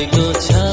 I